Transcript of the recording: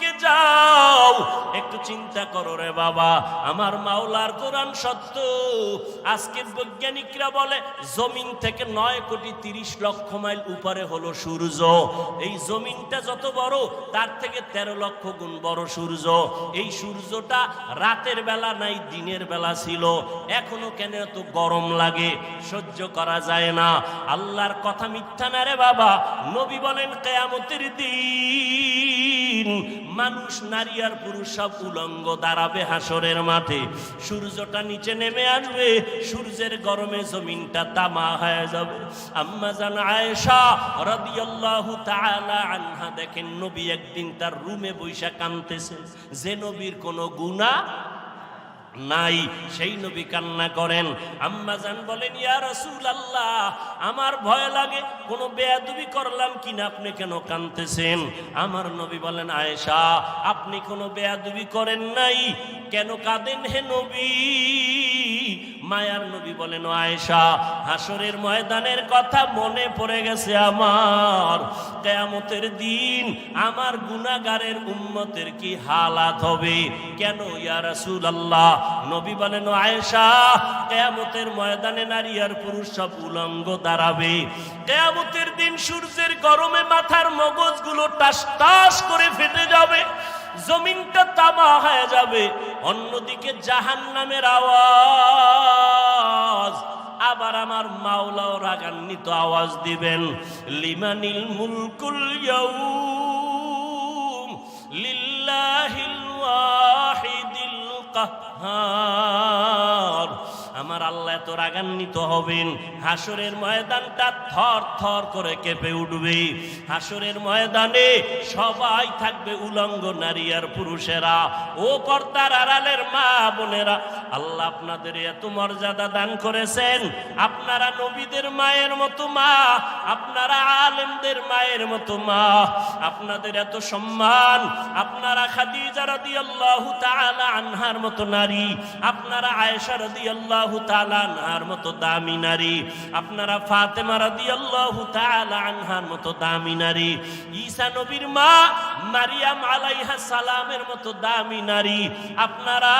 কে যাও। একটু চিন্তা করো রে বাবা, আমার মাওলার কোরআন সত্য। আজকের বৈজ্ঞানিকরা বলে, জমিন থেকে নয় কোটি তিরিশ লক্ষ মাইল উপরে হলো সূর্য। এই জমিনটা যত বড়, তার থেকে তেরো লক্ষ গুণ বড় সূর্য। এই সূর্যটা রাতের বেলা নাই, দিনের বেলা ছিল। এখনও কেন এত গরম লাগে? সহ্য করা যায় না। আল্লাহর কথা মিথ্যা না রে বাবা। নবী বলেন, কেয়ামতের দিন মানুষ, নারী আর পুরুষ সব উলঙ্গ দাঁড়াবে হাসরের মাঠে। সূর্যটা নিচে নেমে আসবে, সূর্যের গরমে জমিনটা তামা হয়ে যাবে। আম্মা জান আয়েশা রাদিয়াল্লাহু তাআলা আনহা দেখেন, নবী একদিন তার রুমে বৈশা কাঁদতেছে যে নবীর কোনো গুনাহ নাই, সেই নবী কান্না করেন। আম্মা যান বলেন, ইয়া রাসূল আল্লাহ আমার ভয় লাগে, কোনো বেয়াদবি করলাম কিনা, আপনি কেন কানতেছেন আমার নবী বলেন, আয়েশা, আপনি কোনো বেয়াদবি করেন নাই, কেন কাঁদেন হে নবী? মায়ার নবী বলেন আয়েশা হাসরের ময়দানের কথা মনে পড়ে গেছে আমার। কেয়ামতের দিন আমার গুনাগারের উম্মতের কি হালাত হবে? কেন ইয়া রাসূল আল্লাহ নবী বলেন আয়েশা, কেয়ামতের ময়দানে নারী আর পুরুষ সব উলঙ্গ দাঁড়াবে। কেয়ামতের দিন সূর্যের গরমে মাথার মগজগুলো টাস টাস করে ফেটে যাবে, জমিনটা তামা হয়ে যাবে। অন্যদিকে জাহান নামের আওয়াজ। আবার আমার মাওলাও রাগান্বিত আওয়াজ দিবেন। লিমানিল মুলকুল লিল্লাহিল রাগান্বিত হবেন। হাসরের ময়দানটা থর থর করে কেঁপে উঠবে। হাসরের ময়দানে সবাই থাকবে উলঙ্গ নারী আর পুরুষেরা। ও পর্দার আড়ালের মা বোনেরা, আল্লাহ আপনাদের এত মর্যাদা দান করেছেন। আপনারা নবীদের মায়ের মতো মা, আপনারা আলেমদের মায়ের মতো মা। আপনাদের এত সম্মান, আপনারা খাদিজা রাদিয়াল্লাহু তাআলা আনহার মতো নারী। আপনারা আয়েশা রাদিয়াল্লাহু তাআলা আনহার মতো দামি নারী, আপনারা ফাতেমা রাদিয়াল্লাহু তাআলা আনহার মতো দামি নারী, ঈসা নবীর মা মারিয়াম আলাইহা সালামের মতো দামি নারী, আপনারা